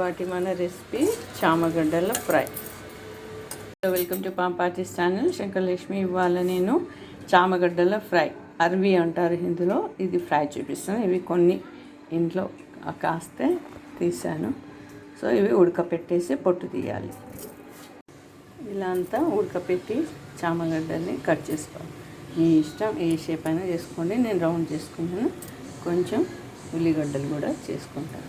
వాటి మన రెసిపీ చామగడ్డల fry. Welcome to Pampati channel Shankaralakshmi ఇవాళ నేను చామగడ్డల ఫ్రై. అరవి అంటారు హిందీలో ఇది ఫ్రై చూపిస్తాను. ఇవి కొన్ని ఇంట్లో కాస్తే తీసాను. సో ఇవి ఉడకపెట్టేసి పొట్టు తీయాలి. ఇలా అంతా ఉడకపెట్టి చామగడ్డల్ని కట్ చేసుకోవాలి. మీ ఇష్టం ఏ షేప్ అయినా చేసుకోండి. నేను రౌండ్ చేసుకున్నాను. కొంచెం ఉల్లిగడ్డలు కూడా చేసుకుంటాను.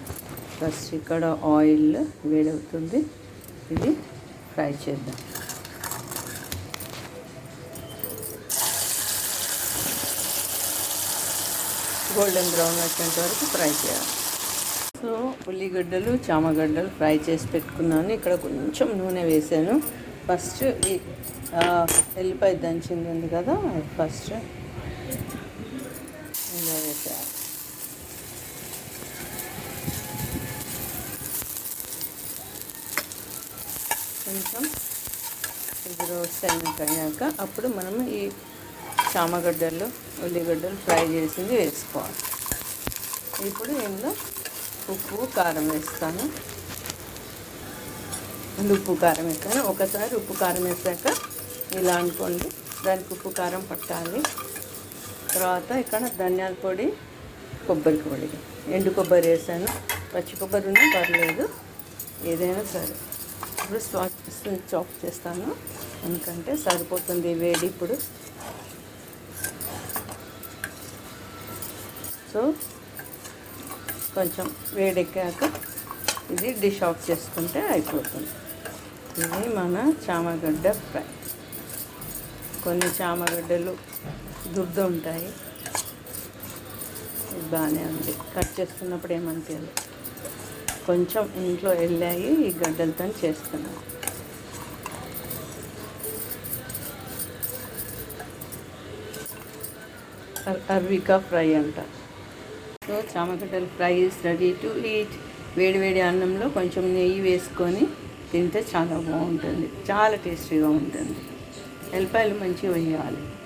ఫస్ట్ ఇక్కడ ఆయిల్ వేడవుతుంది. ఇది ఫ్రై చేద్దాం. గోల్డెన్ బ్రౌన్ వచ్చేంత వరకు ఫ్రై చేయాలి. సో ఉల్లిగడ్డలు చామగడ్డలు ఫ్రై చేసి పెట్టుకున్నాను. ఇక్కడ కొంచెం నూనె వేసాను. ఫస్ట్ ఈ ఎల్లిపాయ దంచింది ఉంది కదా ఫస్ట్ ఇందులో వేసేయాలి కొంచెం ఇది రోస్ట్ అయినాక అప్పుడు మనం ఈ చామగడ్డలు ఉల్లిగడ్డలు ఫ్రై చేసింది వేసుకోవాలి. ఇప్పుడు ఇందులో ఉప్పు కారం వేస్తాను. ఉప్పు కారం వేస్తాను. ఒకసారి ఉప్పు కారం వేసాక ఇలా అనుకోండి. దానికి ఉప్పు కారం పట్టాలి. తర్వాత ఇక్కడ ధనియాల పొడి కొబ్బరి పొడి. ఎండు కొబ్బరి వేసాను. పచ్చి కొబ్బరి ఉన్నా పర్లేదు. ఏదైనా సరే. ఇప్పుడు స్విచ్ ఆఫ్ చేస్తాను. ఎందుకంటే సరిపోతుంది వేడి ఇప్పుడు. సో కొంచెం వేడెక్కాక ఇది డిష్ ఆఫ్ చేసుకుంటే అయిపోతుంది. ఇది మన చామగడ్డ ఫ్రై. కొన్ని చామగడ్డలు దుర్ద ఉంటాయి. బాగానే ఉంది. కట్ చేస్తున్నప్పుడు ఏమనిపించదు కొంచెం ఇంట్లో వెళ్ళాయి ఈ గడ్డలతో చేస్తున్నాను అర్- అర్వికా ఫ్రై అంట. సో చామగడ్డల fry is ready to eat వేడి వేడి అన్నంలో కొంచెం నెయ్యి వేసుకొని తింటే చాలా బాగుంటుంది. చాలా టేస్టీగా ఉంటుంది. ఎల్లిపాయలు మంచిగా వేయాలి.